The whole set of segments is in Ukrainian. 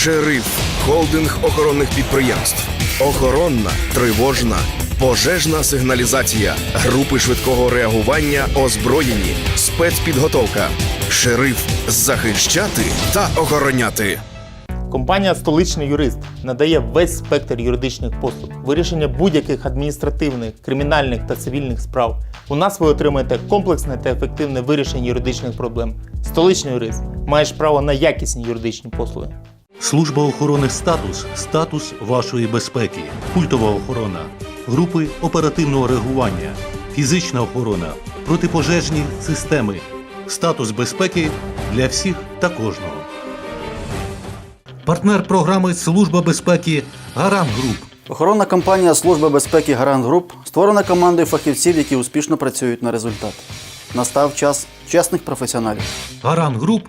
Шериф холдинг охоронних підприємств. Охоронна, тривожна, пожежна сигналізація, групи швидкого реагування, озброєні, спецпідготовка. Шериф захищати та охороняти. Компанія Столичний юрист надає весь спектр юридичних послуг, вирішення будь-яких адміністративних, кримінальних та цивільних справ. У нас ви отримаєте комплексне та ефективне вирішення юридичних проблем. Столичний юрист маєш право на якісні юридичні послуги. Служба охорони статус статус вашої безпеки, культова охорона, групи оперативного реагування, фізична охорона, протипожежні системи, статус безпеки для всіх та кожного. Партнер програми Служба безпеки Гарант Груп. Охоронна компанія Служба безпеки Гарант Груп створена командою фахівців, які успішно працюють на результат. Настав час чесних професіоналів. Гарант Груп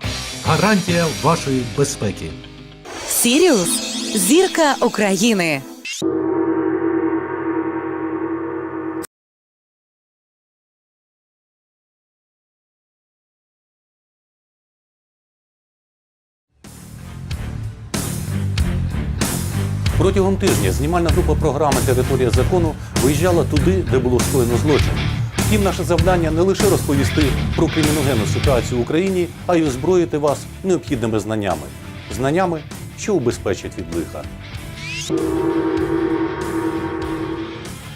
гарантія вашої безпеки. Сіріус зірка України. Протягом тижня знімальна група програми Територія закону виїжджала туди, де було скоєно злочин. Втім, наше завдання не лише розповісти про криміногенну ситуацію в Україні, а й озброїти вас необхідними знаннями. Знаннями, що убезпечать від лиха.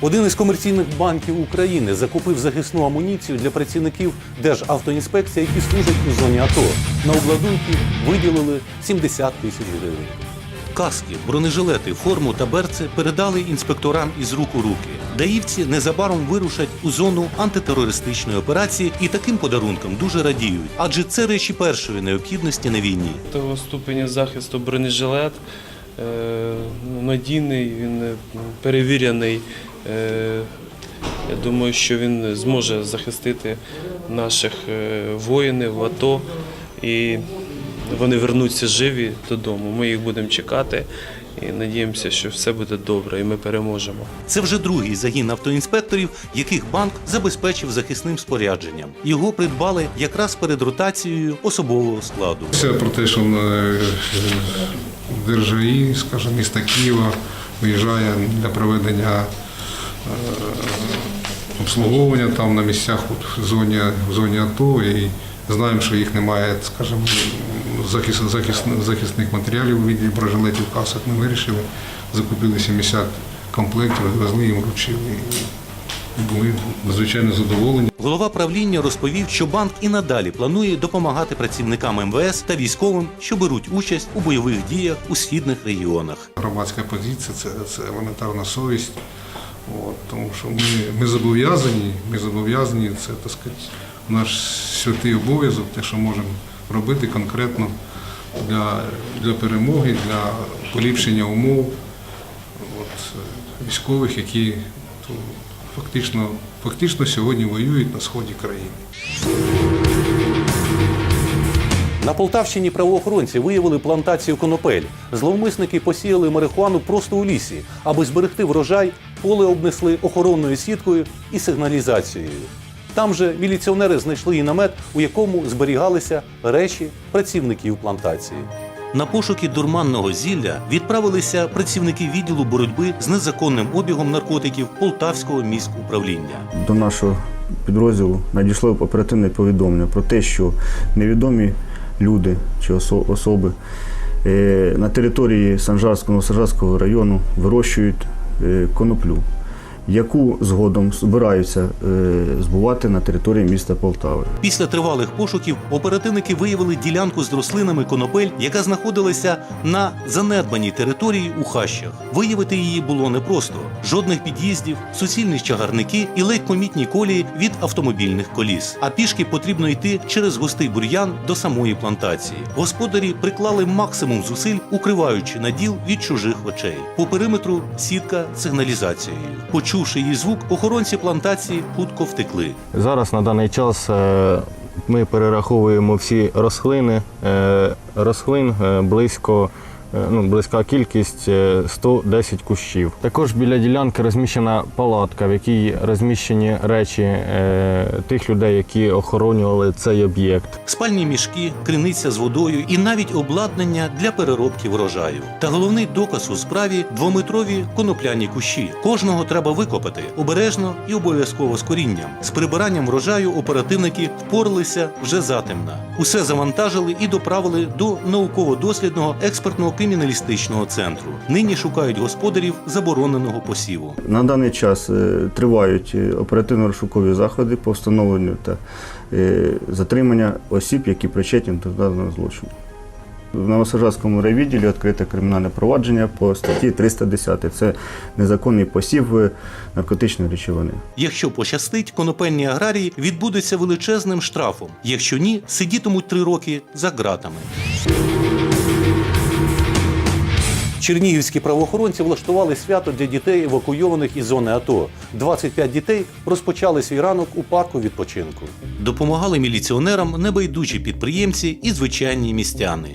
Один із комерційних банків України закупив захисну амуніцію для працівників Державтоінспекції, які служать у зоні АТО. На обладунки виділили 70 тисяч гривень. Каски, бронежилети, форму та берці передали інспекторам із рук у руки. Даївці незабаром вирушать у зону антитерористичної операції і таким подарункам дуже радіють, адже це речі першої необхідності на війні. Того ступеня захисту бронежилет е, надійний, він е, перевірений. Е, Я думаю, що він зможе захистити наших воїнів в АТО і вони вернуться живі додому. Ми їх будемо чекати і надіємося, що все буде добре і ми переможемо. Це вже другий загін автоінспекторів, яких банк забезпечив захисним спорядженням. Його придбали якраз перед ротацією особового складу. Це про те, що е, ДРЖІ, скажімо, міста Києва виїжджає для проведення е, обслуговування там на місцях от, в зоні, в зоні АТО і знаємо, що їх немає, скажімо, захист, захист, захисних матеріалів у віді бронежилетів, касок. Ми вирішили, закупили 70 комплектів, відвезли їм, вручили були надзвичайно задоволені. Голова правління розповів, що банк і надалі планує допомагати працівникам МВС та військовим, що беруть участь у бойових діях у східних регіонах. Громадська позиція це, це елементарна совість. От, тому що ми, ми зобов'язані, ми зобов'язані, це так сказати, наш святий обов'язок, те, що можемо робити конкретно для, для перемоги, для поліпшення умов от, військових, які то, фактично, фактично сьогодні воюють на сході країни. На Полтавщині правоохоронці виявили плантацію конопель. Зловмисники посіяли марихуану просто у лісі. Аби зберегти врожай, поле обнесли охоронною сіткою і сигналізацією. Там же міліціонери знайшли і намет, у якому зберігалися речі працівників плантації. На пошуки дурманного зілля відправилися працівники відділу боротьби з незаконним обігом наркотиків Полтавського міського управління. до нашого підрозділу надійшло оперативне повідомлення про те, що невідомі люди чи особи е, на території Санжарського Санжарського району вирощують е, коноплю, яку згодом збираються е, збувати на території міста Полтави. Після тривалих пошуків оперативники виявили ділянку з рослинами конопель, яка знаходилася на занедбаній території у хащах. Виявити її було непросто: жодних під'їздів, суцільні чагарники і ледь помітні колії від автомобільних коліс. А пішки потрібно йти через густий бур'ян до самої плантації. Господарі приклали максимум зусиль, укриваючи наділ від чужих очей. По периметру сітка сигналізацією. Почувши її звук, охоронці плантації хутко втекли. Зараз на даний час е, ми перераховуємо всі рослини. Е, Рослин е, близько ну, близька кількість е, 110 кущів. Також біля ділянки розміщена палатка, в якій розміщені речі е, тих людей, які охоронювали цей об'єкт. спальні мішки, криниця з водою і навіть обладнання для переробки врожаю. Та головний доказ у справі двометрові конопляні кущі. Кожного треба викопати обережно і обов'язково з корінням. З прибиранням врожаю оперативники впоралися вже затемна. Усе завантажили і доправили до науково-дослідного експертно-криміналістичного центру. Нині шукають господарів забороненого посіву. На даний час е, тривають е, оперативно-розшукові заходи по встановленню та е, затримання осіб, які причетні до даного злочину. В Новосажарському райвідділі відкрите кримінальне провадження по статті 310. Це незаконний посів наркотичної речовини. Якщо пощастить, конопельні аграрії відбудуться величезним штрафом. Якщо ні, сидітимуть три роки за ґратами. Чернігівські правоохоронці влаштували свято для дітей, евакуйованих із зони АТО. 25 дітей розпочали свій ранок у парку відпочинку. Допомагали міліціонерам небайдужі підприємці і звичайні містяни.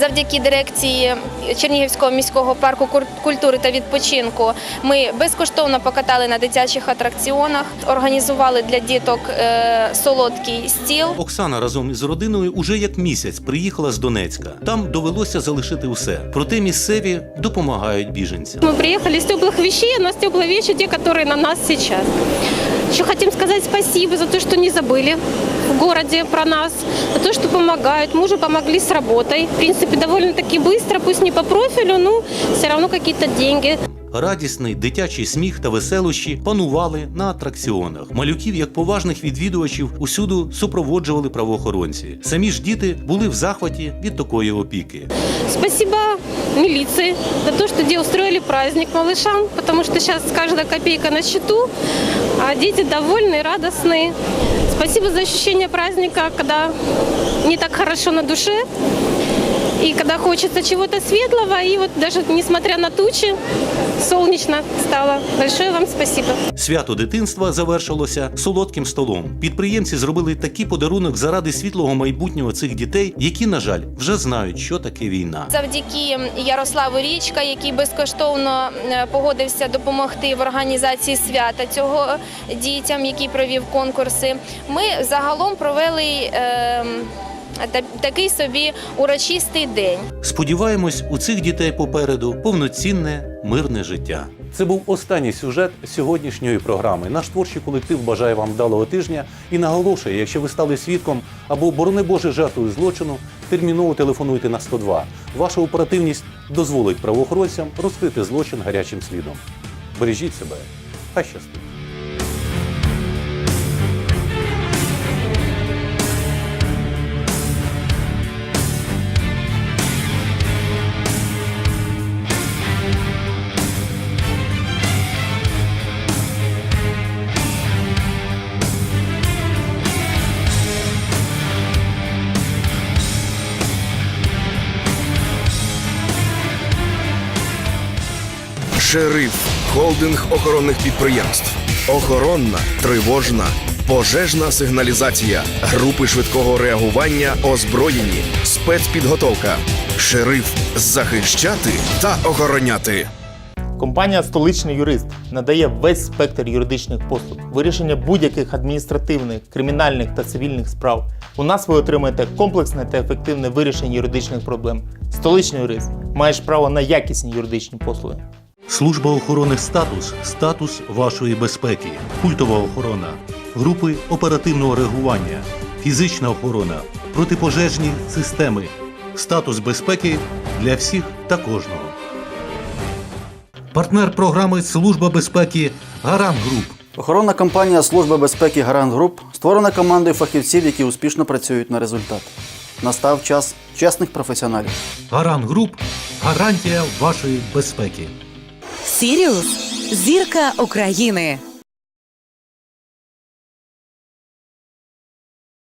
Завдяки дирекції Чернігівського міського парку культури та відпочинку ми безкоштовно покатали на дитячих атракціонах, організували для діток е, солодкий стіл. Оксана разом із родиною уже як місяць приїхала з Донецька. Там довелося залишити усе. Проте місцеві допомагають біженцям. Мы приехали с теплых вещей, а у нас теплые вещи, те, которые на нас сейчас. Еще хотим сказать спасибо за то, что не забыли в городе про нас, за то, что помогают. Мужу помогли с работой. В принципе, довольно-таки быстро, пусть не по профилю, но все равно какие-то деньги. Радісний дитячий сміх та веселощі панували на атракціонах. Малюків, як поважних відвідувачів, усюду супроводжували правоохоронці. Самі ж діти були в захваті від такої опіки. Спасибо милиции за то, что де устроили праздник малышам, потому что сейчас каждая копейка на счету, а дети довольны и радостные. Спасибо за ощущение праздника, когда не так хорошо на душе, и когда хочется чего-то светлого, и вот даже несмотря на тучи, солнечно стало. Большое вам спасибо. Свято дитинства завершилося солодким столом. Підприємці зробили такий подарунок заради світлого майбутнього цих дітей, які, на жаль, вже знають, що таке війна. Завдяки Ярославу Річка, який безкоштовно е, погодився допомогти в організації свята цього дітям, який провів конкурси. Ми загалом провели е, такий собі урочистий день. Сподіваємось, у цих дітей попереду повноцінне мирне життя. Це був останній сюжет сьогоднішньої програми. Наш творчий колектив бажає вам вдалого тижня і наголошує, якщо ви стали свідком або, борони Боже, жертвою злочину, терміново телефонуйте на 102. Ваша оперативність дозволить правоохоронцям розкрити злочин гарячим слідом. Бережіть себе. Хай щастить. Шериф холдинг охоронних підприємств. Охоронна, тривожна, пожежна сигналізація, групи швидкого реагування, озброєні, спецпідготовка. Шериф захищати та охороняти. Компанія Столичний юрист надає весь спектр юридичних послуг, вирішення будь-яких адміністративних, кримінальних та цивільних справ. У нас ви отримаєте комплексне та ефективне вирішення юридичних проблем. Столичний юрист маєш право на якісні юридичні послуги. Служба охорони статус статус вашої безпеки, культова охорона, групи оперативного реагування, фізична охорона, протипожежні системи, статус безпеки для всіх та кожного. Партнер програми Служба безпеки Гарант Груп. Охоронна компанія Служба безпеки Гарант Груп створена командою фахівців, які успішно працюють на результат. Настав час чесних професіоналів. Гарант Груп гарантія вашої безпеки. Сіріус зірка України.